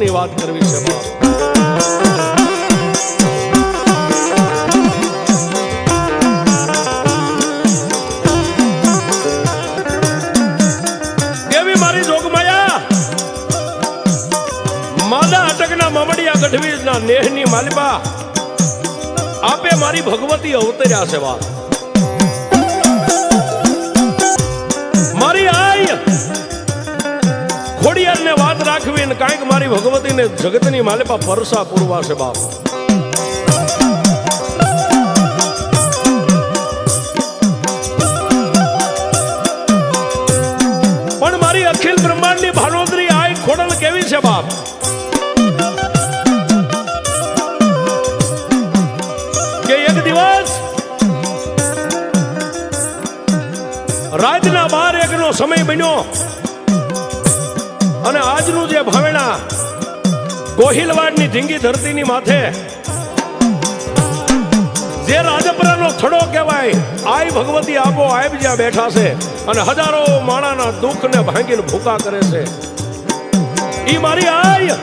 ભગવતી વાત કરવી છે દેવી મારી જોગમાયા, માદા અટકના મમડિયા ગઢવીના નેહની માલિબા, આપે મારી ભગવતી અવતર્યા છે વાત કાંઈક મારી ભગવતીને જગતની માલિપા પરસા પૂરવા છે બાપ. પણ મારી અખિલ બ્રહ્માંડની ભાનોદરી આય ખોડલ કેવી છે બાપ? કે એક દિવસ રાતના બાર એકનો સમય બન્યો. અને આજનું જે ભવેણા ગોહિલવાડની ઢીંગી ધરતીની માથે, જે રાજપરાનો થડો કહેવાય, આય ભગવતી આપો આયબ જ્યાં બેઠા છે અને હજારો માણાના દુઃખને ભાંગીને ભૂકા કરે છે. ઈ મારી આય!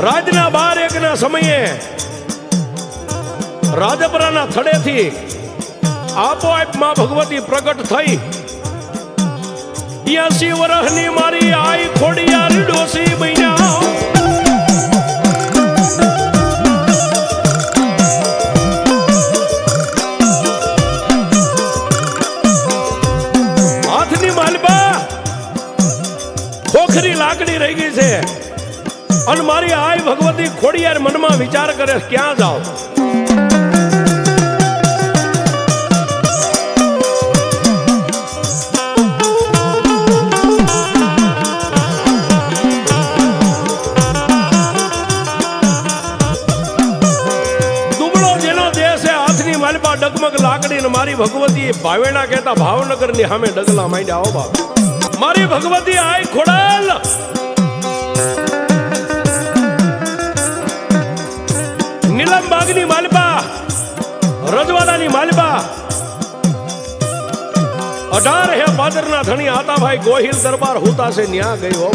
રાજના બાર એકના સમયે, રાજપરાના થડેથી આપોઆપમાં ભગવતી પ્રગટ થઈ. યાસી વરહની મારી આઈ ખોડિયાર ડોસી બન્યા. હાથની માલબા, ખોખરી લાકડી રહી ગઈ છે. અને મારી આઈ ભગવતી ખોડિયાર મનમાં વિચાર કરે ક્યાં જાઓ? ભાવેણા ભાવનગરની સામે ડગલા માંડ્યા આવો મારી ભગવતી આય ખોડાલ. નીલમ બાગની માલપા, રજવાડાની માલપા. અઢાર હે પાદરના ધણી આતાભાઈ ગોહિલ દરબાર હોતા છે ન્યા ગઈ, હો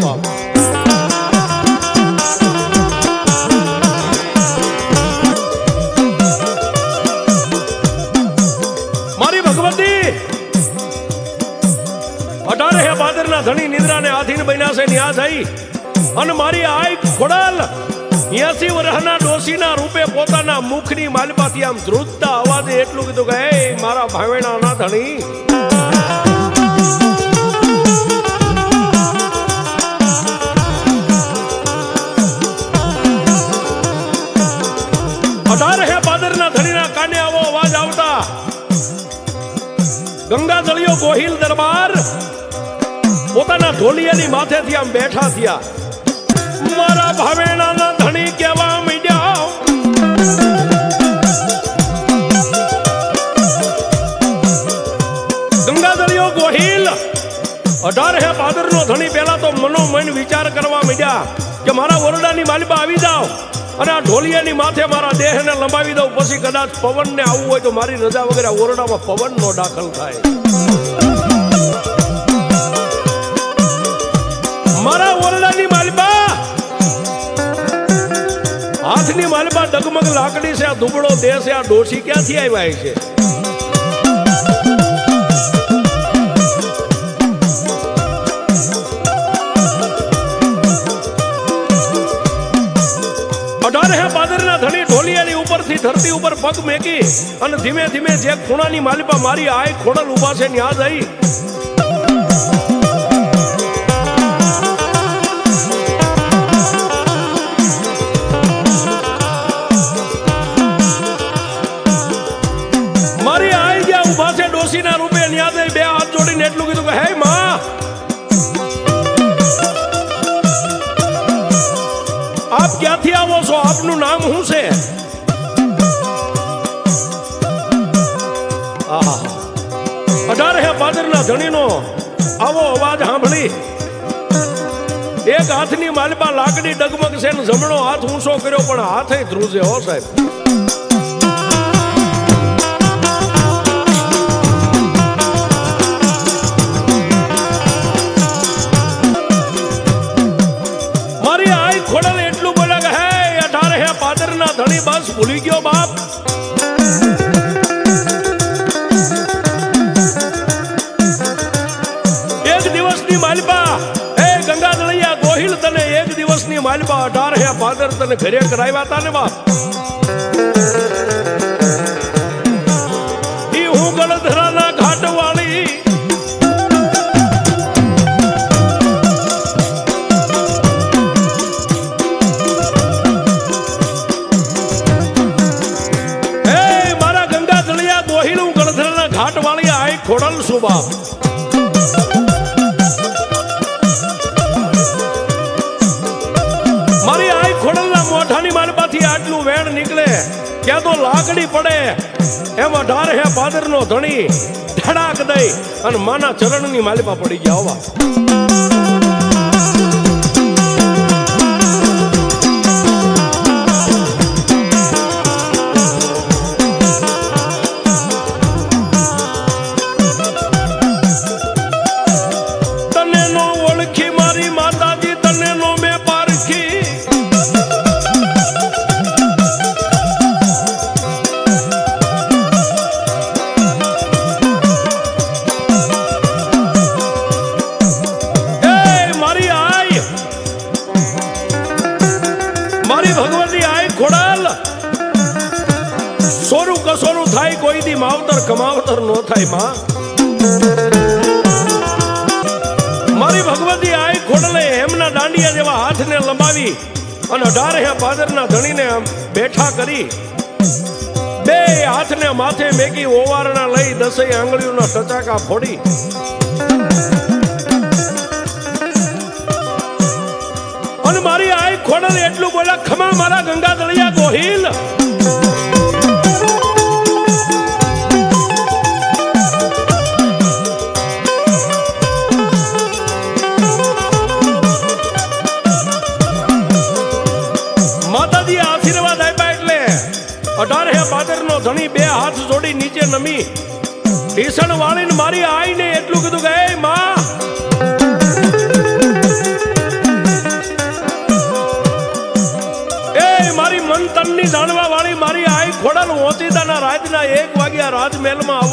બાદરના ધણી નિદ્રાને આધીન બન્યા છે, ન્યા થઈ. અને મારી આઈ ખોડાલ એસી વર્ષના ડોસીના રૂપે પોતાના મુખની માલપાથી આમ ધ્રુજતા અવાજે એટલું કીધું કે એ મારા ભાવેણા ના ધણી. અઢાર હે બાદરના ધણીના કાને આવો અવાજ આવતા. ગંગા દળિયો ગોહિલ દરબાર પોતાના ઢોલિયાની માથેથી આમ બેઠા થયા. મારા ભાવેણાના ધણી કેવા મીડ્યા. ગંગા દળિયો ગોહિલ, અઢાર હે પાદરનો ધણી, પહેલા તો મનોમન વિચાર કરવા માંડ્યા કે મારા વરડાની માલિબા આવી જાઓ અને આ ઢોલિયાની માથે મારા દેહને લંબાવી દઉં. પછી કદાચ પવનને આવવું હોય તો મારી રજા વગેરે ઓરડામાં પવનનો દાખલ થાય. હાથની માલમાં ડગમગ લાકડી છે, આ દુબળો દેહ આ ડોશી ક્યાંથી આવ્યા છે? ધરતી ઉપર પગ મેકી અને ધીમે ધીમે જે ખૂણાની માલિપા મારી આય ખોડલ ઊભા છે, ન્યા જઈ. કર્યો પણ હાથે ધ્રુજે હો સાહેબ તને ઘરે કરાવ્યા હતા ને બાપ? હું ગળધરાના ઘાટ વાળી મારા ગંગા દળિયા ગોહિલ હું ગળધરાના ઘાટ વાળી આઈ ખોડલ છું ક્યાં તો લાકડી પડે. એમાં ડાર હે પાદરનો ધણી, ધડાક દઈ અને માના ચરણની માલપા પડી ગયા હોવા. માવતર ન થાય, માં. મારી ભગવતી આઈ ખોડલે એમના દાંડિયા જેવા હાથને લંબાવી અને અઢારે પાદરના ધણીને બેઠા કરી. બે હાથને માથે મેકી ઓવારણા લઈ દસે આંગળીઓના ટચાકા ફોડી. અને મારી આઈ ખોડલ એટલું બોલ્યા, ખમા મારા ગંગા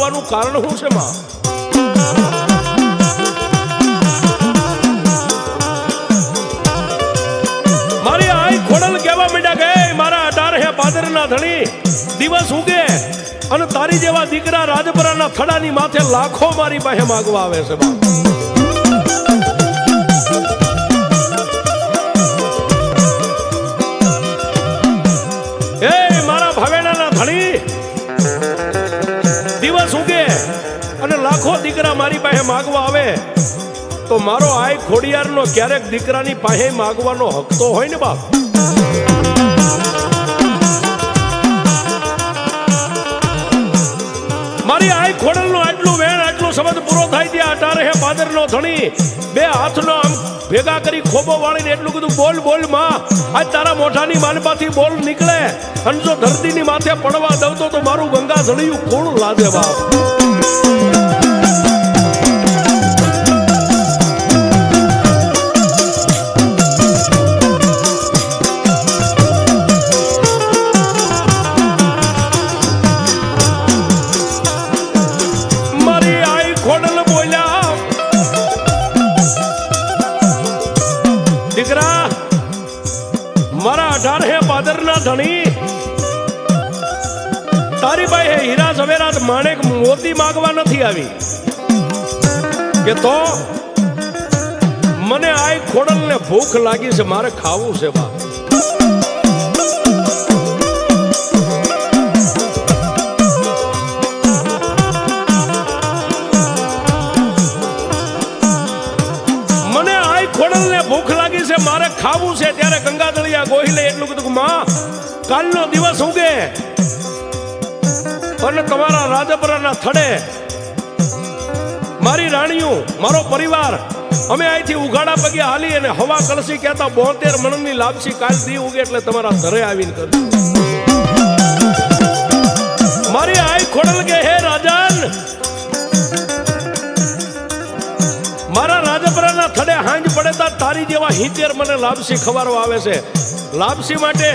આવવાનું કારણ શું છે, માં? મારી આઈ ખોડલ કહેવા માંડ્યા કે મારા અઢાર હે પાદરના ધણી, દિવસ ઉગે અને તારી જેવા દીકરા રાજપરાના થડાની માથે લાખો મારી પાસે માગવા આવે છે બાપ લાખો દીકરા મારી પાસે માગવા આવે, તો મારો આય ખોડિયારનો ક્યારેક દીકરાની પાસે માગવાનો હક તો હોય ને બાપ? મારી આય ખોડલનો આટલું વેણ, આટલું શબ્દ પૂરો થાય ત્યાં અટારે હે પાદરનો ધણી. બે હાથનો આમ ભેગા કરી ખોબો વાળીને એટલું કીધું બોલ બોલમાં. આજ તારા મોઢાની માનપાથી બોલ નીકળે. અને જો ધરતીની માથે પડવા દઉં તો તો મારું ગંગા જળિયું કોણ લાદે બાપ. તારી પાસે હીરા ઝવેરાત માણેક મોતી માગવા નથી આવી. કે તો મને આઈ ખોડલ ને ભૂખ લાગી છે, મારે ખાવું છે બા. મને આ ખોડલ ને ભૂખ લાગી છે, મારે ખાવું છે, ત્યારે ગંગાધળિયા ગોહિલે એટલું કીધું માં, કાલનો દિવસ ઉગે અને તમારા રાજપરાના થડે મારી રાણીઓ, મારો પરિવાર, અમે અહીંથી ઉઘાડા પગે હાલી અને હવા કળસી કહેતા બોતેર મણની લાપસી કાલ દી ઉગે એટલે તમારા ઘરે આવીને કરજો મારી આઈ ખોડલ કે, હે રાજાન! મારા રાજપરાના થડે હાંજ પડે તા તારી જેવા હિતેર મને લાપસી ખવારો આવે છે. લાપસી માટે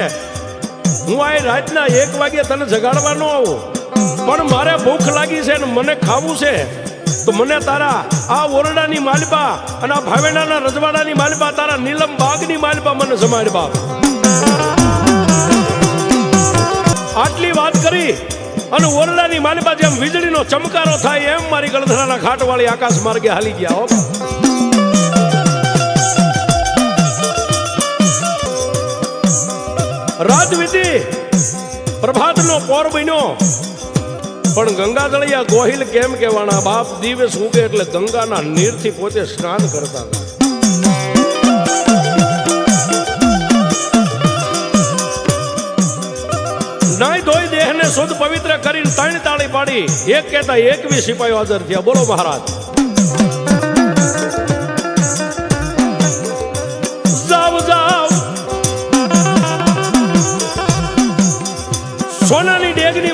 હું આ રાતના એક વાગે તને જગાડવા ન આવું. પણ મારે ભૂખ લાગી છે ને મને ખાવું છે. તો મને તારા આ ઓરડાની માલિપા અને આ ભાવેડાના રજવાડાની માલિપા, તારા નીલમ બાગની માલબા મને જમાડ બાપ આટલી વાત કરી અને ઓરડાની માલિપા જેમ વીજળીનો ચમકારો થાય એમ મારી ગળધરાના ખાટવાળી આકાશ માર્ગે હાલી ગયા હો. રાજવિધિ પ્રભાતનો પોર બન્યો. પણ ગંગાજળિયા ગોહિલ કેમ કહેવાના? બાપ દિવસ ઉગે એટલે ગંગાના નીરથી પોતે સ્નાન કરતા હતા. નાઈ ધોઈ દેહને શુદ્ધ પવિત્ર કરીને ત્રણ તાળી પાડી. એક કહેતા એકવીસ સિપાહીઓ હાજર થયા. બોલો મહારાજ.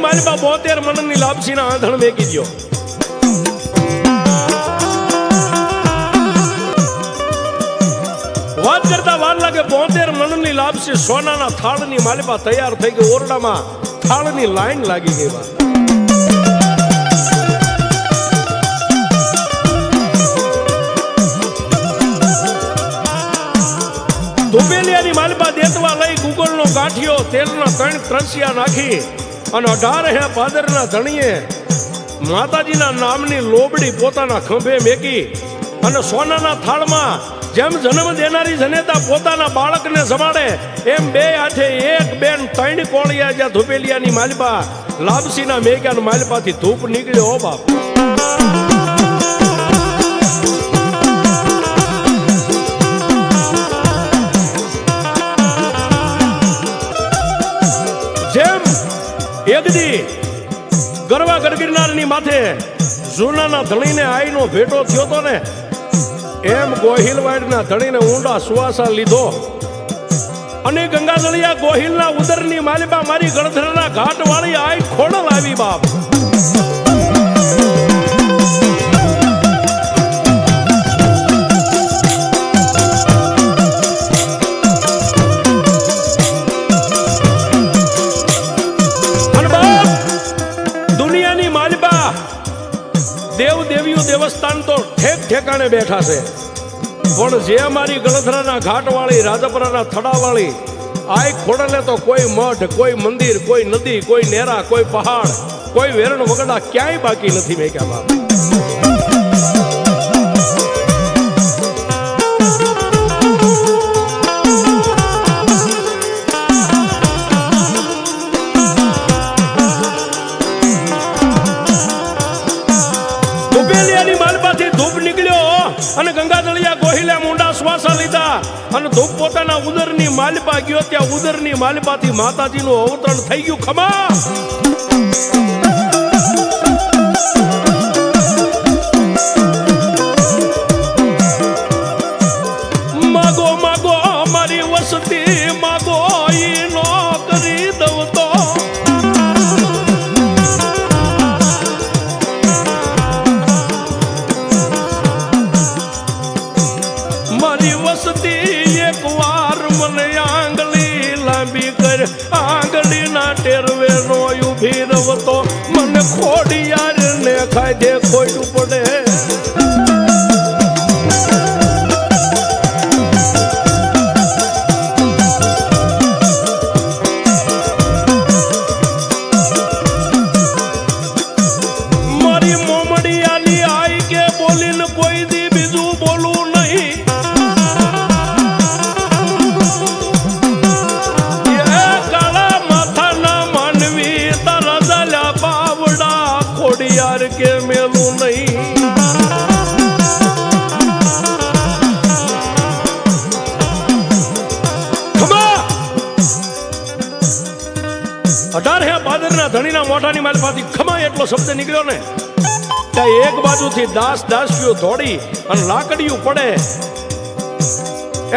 ડેગની માલિપા બોતેર મણની લાપસીના આંધણ મેકી ગયો. વાત કરતા વાર લાગે બોતેર મણની લાપસી સોનાના થાળની માલિપા તૈયાર થઈ ગઈ ઓરડામાં. થાળની લાઈન લાગી ગઈ વાત. ધોબેલિયાની માલપા દેતવા લઈ ગુગળનો ગાંઠિયો તેલના ત્રણ ત્રણસિયા નાખી. અને અઢાર હે પાદરના ધણીએ માતાજીના નામની લોબડી પોતાના ખંભે મેકી અને સોનાના થાળમાં જેમ જન્મ દેનારી જનેતા પોતાના બાળકને જમાડે, એમ બે હાથે એક બેન ત્રણ કોળિયા જ્યાં ધુપેલિયાની માલિપા, લાપસીના મેઘાન માલપાથી ધૂપ નીકળ્યો બાપ. ગરવા ગરગીરનારની માથે જૂનાના ધણીને આઈનો ભેટો થયો તો ને, એમ ગોહિલવાડના ધણીને ઊંડા સુવાસા લીધો. અને ગંગાજળિયા ગોહિલના ઉદરની માલિબા મારી ગણધરના ઘાટ વાળી આઈ ખોડલ આવી બાપ. દેવસ્થાન તો ઠેક ઠેકાણે બેઠા છે. પણ જે અમારી ગળધરાના ઘાટવાળી, રાજપરાના થડાવાળી, આય ખોડલે તો કોઈ મઠ, કોઈ મંદિર, કોઈ નદી, કોઈ નેરા, કોઈ પહાડ, કોઈ વેરણ વગડા ક્યાંય બાકી નથી મેક્યા બાપ. અને ધૂપ પોતાના ઉદરની માલપા ગયો ત્યાં ઉદરની માલપાથી માતાજીનું અવતરણ થઈ ગયું. ખમા! એક બાજુથી દાસ દાસીઓ દોડી અને લાકડીયું પડે.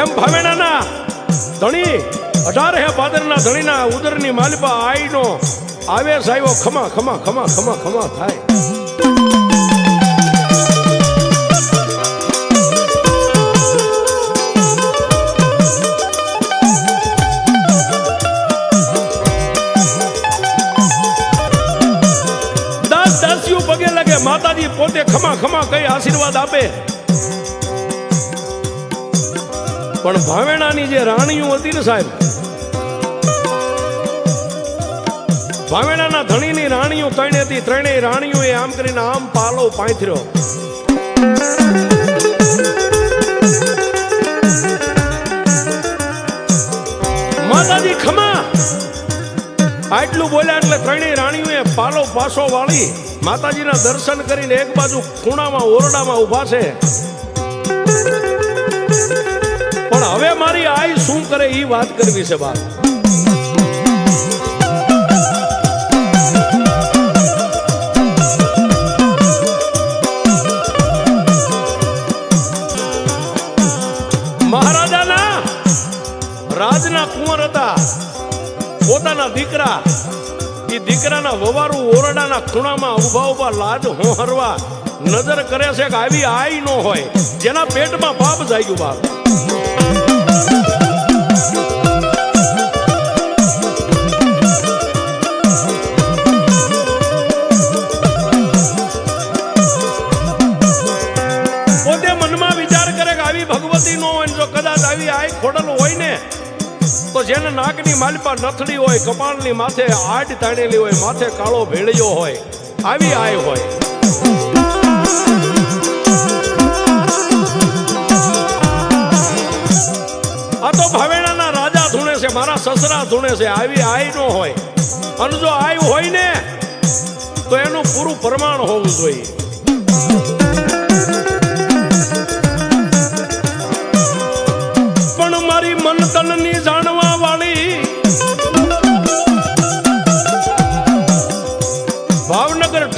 એમ ભાવેણાના ધણી અઢાર હે પાદરના ધણીના ઉદરની માલિપા આઈનો આવે સાહેબ ખમા ખમા ખમા ખમા ખમા થાય. પોતે ખમા ખમા કઈ આશીર્વાદ આપે? પણ ભાવેણાની જે રાણીઓ હતી ને સાહેબ, ભાવેણાના ધણીની રાણીઓ ત્રણ હતી. ત્રણેય રાણીઓએ આમ કરીને આમ પાલો પાંથર્યો. માતાજી, ખમા! આટલું બોલ્યા એટલે ત્રણેય રાણીઓએ પાલો પાસો વાળી. માતાજીના દર્શન કરીને એક બાજુ ખૂણામાં, ઓરડામાં ઊભા છે. પણ હવે મારી આઈ શું કરે એ વાત કરવી છે બાપ. મહારાજાના રાજના કુંવર હતા. પોતાના દીકરા એ દીકરાના વવારું ઓરડાના ખૂણામાં ઊભા ઊભા લાજ હોહરવા નજર કરે છે કે આવી આઈ નો હોય. જેના પેટમાં પાપ જાગ્યું બાપ. પોતે મનમાં વિચાર કરે કે આવી ભગવતી નો હોય જો કદાચ આવી આઈ ખોડલ હોય ને તો જેને નાકની માલપા નથડી હોય, કપાળની માથે આડ તાણેલી હોય, માથે કાળો ભેળિયો હોય, આવી આય હોય. આ તો ભાવેણાના રાજા ધૂણે છે, મારા સસરા ધૂણે છે, આવી આય નો હોય. અને જો આય હોય ને, તો એનું પૂરું પ્રમાણ હોવું જોઈએ. પણ મારી મન તનની જાણવા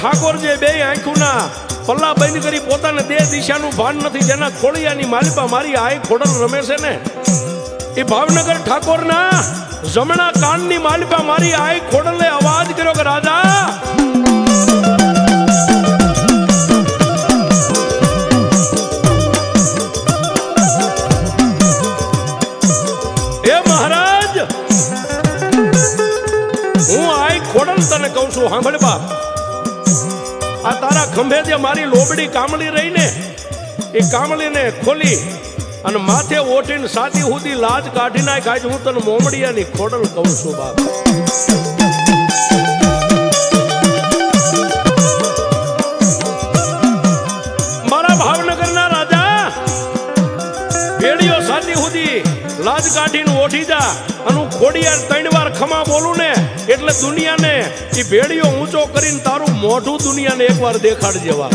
ઠાકોર જે બે આંખોના પલ્લા બંધ કરી પોતાને દેહ દિશાનું ભાન નથી, જેના ખોળિયાની માલિપા મારી આય ખોડલ રમે છે ને, એ ભાવનગર ઠાકોરના જમણા કાનની માલિપા મારી આય ખોડલે અવાજ કર્યો કે, રાજા હું આય ખોડલ તને કહું છું, સાંભળ બાપ. ખંભે મારી લોબડી કામળી રહી ને એ કામળીને ખોલી અને માથે ઓટીને સાદી હુદી લાજ કાઢી નાખ આજ હું તને મોમડિયાની ખોડલ કહું છું બાપ. લાજ કાઢીને ઓઠી જા અને હું ખોડિયાર ત્રણ વાર ખમા બોલું ને, એટલે દુનિયાને એ ભેડિયો ઊંચો કરીને તારું મોઢું દુનિયાને એકવાર દેખાડ જેવા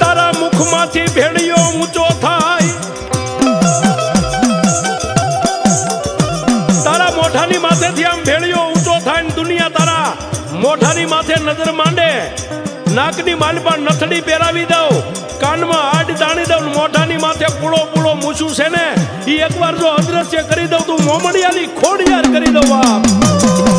તારા મુખમાંથી ભેડિયો ઊંચો થાય. તારા મોઢાની માથેથી આમ ભેડિયો ઊંચો થાય દુનિયા તારા મોઢાની માથે નજર માંડે નાકની માલમાં નથડી પહેરાવી દઉં. કાનમાં આડ તાણી દઉં મોઢાની માથે પૂળો પૂળો મૂછું છે ને. એ એકવાર જો અદ્રશ્ય કરી દઉં તું મોમડિયાની ખોડિયાર કરી દઉં બાપ.